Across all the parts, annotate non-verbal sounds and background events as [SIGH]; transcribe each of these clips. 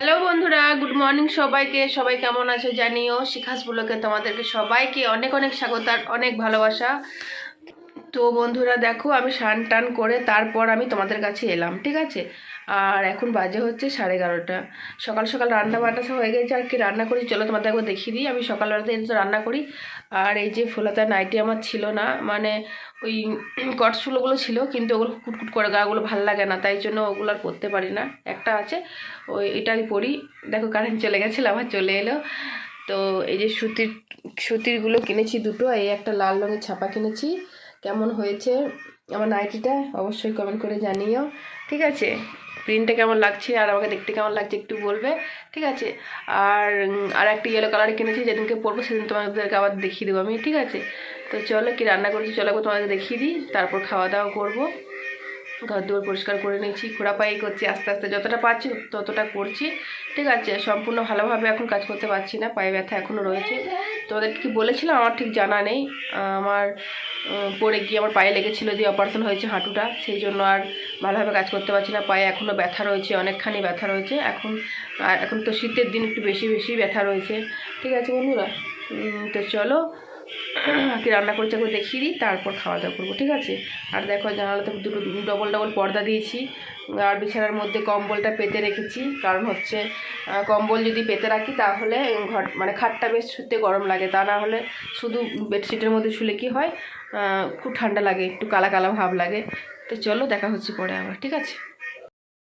Hello বন্ধুরা, good morning সবাইকে। সবাই কেমন আছে জানিও? শিখাস ব্লকে তোমাদেরকে সবাইকে অনেক অনেক স্বাগত আর অনেক ভালোবাসা। তো বন্ধুরা দেখো, আমি স্নান টান করে তারপর আমি তোমাদের কাছে এলাম, ঠিক আছে? আর এখন বাজে হচ্ছে সাড়ে এগারোটা। সকাল সকাল রান্না বান্না সব হয়ে গেছে, আর কি রান্না করি চলো তোমাদের একবার দেখিয়ে দিই। আমি সকালবেলাতে এসে রান্না করি, আর এই যে ফোলাতা নাইটি আমার ছিল না মানে ওই কটসুলোগুলো ছিল, কিন্তু ওগুলো কুটকুট করে গাগুলো ভালো লাগে না, তাই জন্য ওগুলো আর পরতে পারি না। একটা আছে, ওই এটাই পরি। দেখো কারেন্ট চলে গেছিল, আবার চলে এলো। তো এই যে সুতির, সুতিরগুলো কিনেছি দুটো, এই একটা লাল রঙের ছাপা কিনেছি। কেমন হয়েছে আমার নাইটিটা অবশ্যই কমেন্ট করে জানিও। ঠিক আছে? প্রিন্টটা কেমন লাগছে আর আমাকে দেখতে কেমন লাগছে একটু বলবে। ঠিক আছে? আর আর একটা ইয়েলো কালার কিনেছি, যেদিনকে পরবো সেদিন তোমাদেরকে আবার দেখিয়ে দেবো আমি, ঠিক আছে? তো চলো, কি রান্না করেছি চলো একবার তোমাদের দেখিয়ে দিই, তারপর খাওয়া দাওয়া করব। ঘর দুয়ার পরিষ্কার করে নিয়েছি ঘোরাপাই করছি আস্তে আস্তে, যতটা পারছি ততটা করছি, ঠিক আছে? সম্পূর্ণ ভালোভাবে এখন কাজ করতে পারছি না, পায়ে ব্যথা এখনও রয়েছে। তোমাদের কি বলেছিলাম? আমার ঠিক জানা নেই। আমার পড়ে গিয়ে আমার পায়ে লেগেছিলো দিয়ে অপারেশন হয়েছে হাঁটুটা, সেই জন্য আর ভালোভাবে কাজ করতে পারছি না। পায়ে এখনও ব্যথা রয়েছে, অনেকখানি ব্যথা রয়েছে। এখন, আর এখন তো শীতের দিন একটু বেশি বেশি ব্যথা রয়েছে। ঠিক আছে বন্ধুরা? তো চলো [CLEARS THROAT] কি রান্না করছে একবার দেখিয়ে দিই, তারপর খাওয়া দাওয়া করব, ঠিক আছে? আর দেখো জানালাতে দুটো ডবল ডবল পর্দা দিয়েছি, আর বিছানার মধ্যে কম্বলটা পেতে রেখেছি, কারণ হচ্ছে কম্বল যদি পেতে রাখি তাহলে ঘর মানে খাটটা বেশ শুতে গরম লাগে, তা না হলে শুধু বেডশিটের মধ্যে শুলে কি হয় খুব ঠান্ডা লাগে, একটু কালা কালা ভাব লাগে। তো চলো, দেখা হচ্ছে পরে আবার, ঠিক আছে?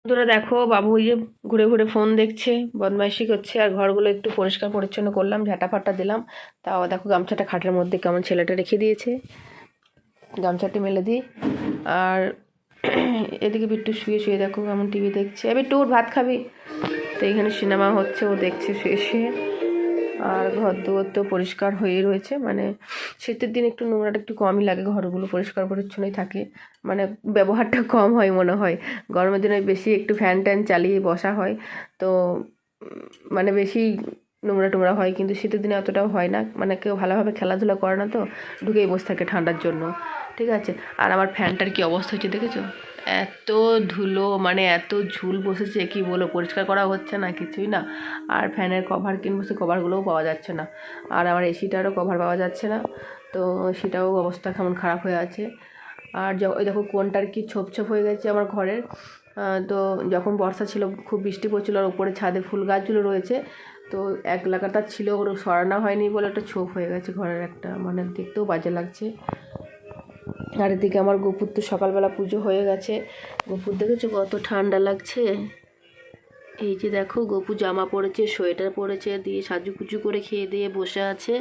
বন্ধুরা দেখো, বাবু ওই যে ঘুরে ঘুরে ফোন দেখছে, বদমাইশি করছে, আর ঘরগুলো একটু পরিষ্কার পরিচ্ছন্ন করলাম ঝাঁটা ফাটা দিলাম তাও দেখো গামছাটা খাটের মধ্যে কেমন ছেলেটা রেখে দিয়েছে। গামছাটি মেলে দিই। আর এদিকে বিট্টু শুয়ে শুয়ে দেখো কেমন টিভি দেখছে। এবার টুর ভাত খাবি? তো এখানে সিনেমা হচ্ছে, ও দেখছে শুয়ে শুয়ে। আর ঘর দুয়ার তো পরিষ্কার হয়েই রয়েছে। মানে শীতের দিন একটু নোংরাটা একটু কমই লাগে, ঘরগুলো পরিষ্কার পরিচ্ছন্নই থাকে। মানে ব্যবহারটা কম হয় মনে হয়। গরমের দিনে বেশি একটু ফ্যান ট্যান চালিয়ে বসা হয়। তো মানে বেশি নোংরা টোংরা হয়, কিন্তু শীতের দিনে অতটাও হয় না। মানে কেউ ভালোভাবে খেলাধুলা করে না তো, ঢুকেই বসে থাকে ঠান্ডার জন্য। ঠিক আছে? আর আমার ফ্যানটার কি অবস্থা হচ্ছে দেখেছ? এত ধুলো মানে এত ঝুল বসেছে, কি বলো পরিষ্কার করা হচ্ছে না, কিছুই না। আর ফ্যানের কভার কিনবো, সে কভারগুলোও পাওয়া যাচ্ছে না। আর আমার এসিটারও কভার পাওয়া যাচ্ছে না, তো সেটাও অবস্থা কেমন খারাপ হয়ে আছে। আর ওই দেখো কোনটার কি ছোপ ছোপ হয়ে গেছে আমার ঘরের তো যখন বর্ষা ছিল, খুব বৃষ্টি পড়ছিল, আর উপরে ছাদে ফুল গাছগুলো রয়েছে, তো এক লাগাতার ছিল ওগুলো সরানো হয়নি বলে একটা ছোপ হয়ে গেছে ঘরের একটা মানে দেখতেও বাজে লাগছে। আর এদিকে আমার গোপুর তো সকালবেলা পুজো হয়ে গেছে। গোপুর দেখেছ কত ঠান্ডা লাগছে? এই যে দেখো, গপু জামা পরেছে, সোয়েটার পরেছে, দিয়ে সাজুকুজু করে খেয়ে দিয়ে বসে আছে।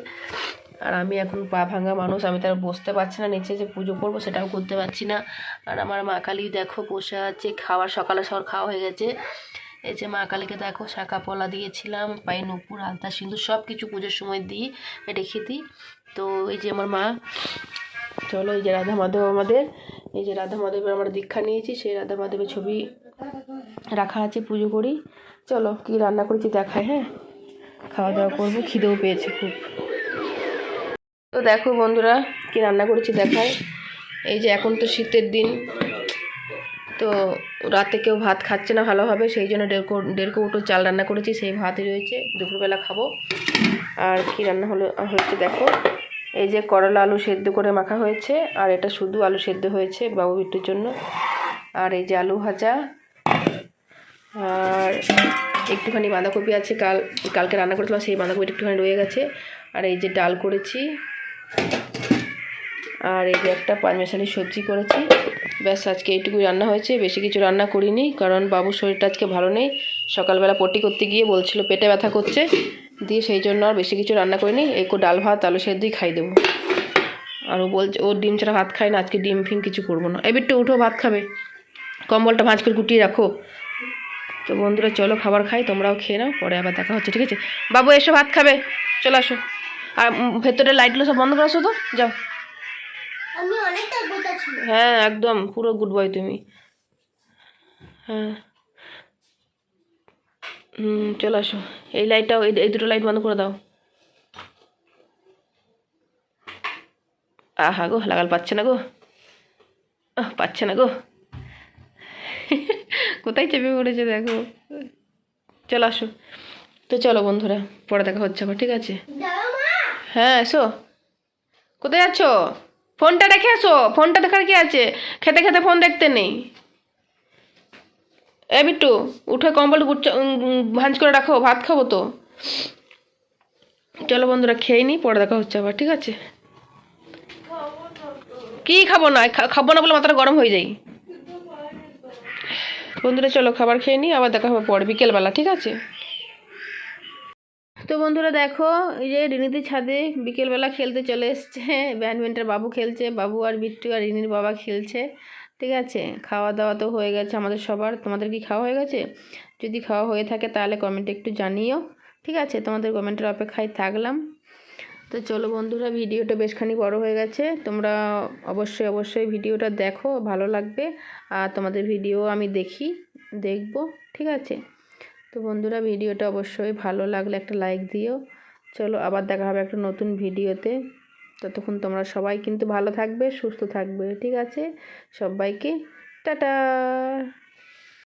আর আমি এখন পা ভাঙা মানুষ, আমি তার বসতে পারছি না, নিচে যে পুজো করব সেটাও করতে পারছি না। আর আমার মা কালী দেখো বসে আছে খাওয়ার সকালে সবার খাওয়া হয়ে গেছে। এই যে মা কালীকে দেখো, শাঁখা পলা দিয়েছিলাম, পায়ে নুপুর, আলতা, সিঁদুর সব কিছু পুজোর সময় দিই, রেখে দিই। তো এই যে আমার মা চলো এই যে রাধা মাধব আমাদের, এই যে রাধা মাধবের আমরা দীক্ষা নিয়েছি, সেই রাধা মাধবের ছবি রাখা আছে, পুজো করি। চলো কি রান্না করেছি দেখায় হ্যাঁ? খাওয়া দাওয়া করব, খিদেও পেয়েছে খুব। তো দেখো বন্ধুরা, কি রান্না করেছি দেখায় এই যে এখন তো শীতের দিন, তো রাতে কেউ ভাত খাচ্ছে না ভালোভাবে, সেই জন্য দেড় কৌ- দেড় কৌটো চাল রান্না করেছি, সেই ভাতই রয়েছে, দুপুরবেলা খাব। আর কি রান্না হলো, হয়েছে দেখো। এই যে করলা আলু সেদ্ধ করে মাখা হয়েছে, আর এটা শুধু আলু সেদ্ধ হয়েছে বাবু বিট্টুর জন্য। আর এই যে আলু ভাজা, আর একটুখানি বাঁধাকপি আছে, কাল, কালকে রান্না করেছিলাম, সেই বাঁধাকপিটা একটুখানি রয়ে গেছে। আর এই যে ডাল করেছি, আর এই যে একটা পাঁচমেশালি সবজি করেছি। ব্যাস, আজকে এইটুকুই রান্না হয়েছে, বেশি কিছু রান্না করিনি, কারণ বাবুর শরীরটা আজকে ভালো নেই। সকালবেলা পটি করতে গিয়ে বলছিল পেটে ব্যথা করছে দিয়ে সেই জন্য আর বেশি কিছু রান্না করিনি। একটু ডাল ভাত আলু সেদ্ধই খাই দেবো। আর ও বলছে ও ডিম ছাড়া ভাত খায় না আজকে ডিম ফিম কিছু করব না। এবার একটু উঠো ভাত খাবে। কম্বলটা ভাঁজ করে গুটিয়ে রাখো। তো বন্ধুরা চলো খাবার খাই তোমরাও খেয়ে নাও পরে আবার দেখা হচ্ছে ঠিক আছে? বাবু এসো ভাত খাবে। চলে আসো। আর ভেতরে লাইটগুলো সব বন্ধ করে আসো তো। যাও। হ্যাঁ একদম পুরো গুড বয় তুমি। হ্যাঁ। হুম চলে আসো। এই লাইটটাও এই দুটো লাইট বন্ধ করে দাও। আহা গো লাগাল পাচ্ছে না গো। আহ, পাচ্ছে না গো। কোথায় চেপে পড়েছে দেখো। চলো আসো। তো চলো বন্ধুরা পরে দেখা হচ্ছে আবার ঠিক আছে? হ্যাঁ এসো। কোথায় যাচ্ছ ফোনটা রেখে এসো। ফোনটা দেখার কি আছে? খেতে খেতে ফোন দেখতে নেই। এ বিট্টু উঠে কম্বল ভাঁজ করে রাখো, ভাত খাব তো। চলো বন্ধুরা, খেয়ে নিই পরে দেখা হচ্ছে আবার, ঠিক আছে? কি খাব না? খাব না বলে মাথাটা গরম হয়ে যায়। বন্ধুরা, চলো খাবার খেয়ে নিই আবার দেখা হবে পরে, বিকেলবেলা, ঠিক আছে? তো বন্ধুরা দেখো, এই যে রিনিতি ছাদে বিকেলবেলা খেলতে চলে এসছে। ব্যাডমিন্টন বাবু খেলছে, বাবু আর বিট্টু আর রিনির বাবা খেলছে, ঠিক আছে? খাওয়া দাওয়া তো হয়ে গেছে আমাদের সবার। তোমাদের কি খাওয়া হয়ে গেছে? যদি খাওয়া হয়ে থাকে তাহলে কমেন্টে একটু জানিও, ঠিক আছে? তোমাদের কমেন্টের অপেক্ষায় থাকলাম। তো চলো বন্ধুরা, ভিডিওটা বেশখানি বড় হয়ে গেছে। তোমরা অবশ্যই অবশ্যই ভিডিওটা দেখো, ভালো লাগবে। আর তোমাদের ভিডিও আমি দেখি, দেখব, ঠিক আছে? তো বন্ধুরা ভিডিওটা অবশ্যই ভালো লাগলে একটা লাইক দিও। চলো আবার দেখা হবে একটা নতুন ভিডিওতে। ততক্ষণ তোমরা সবাই কিন্তু ভালো থাকবে, সুস্থ থাকবে, ঠিক আছে? সবাইকে টাটা!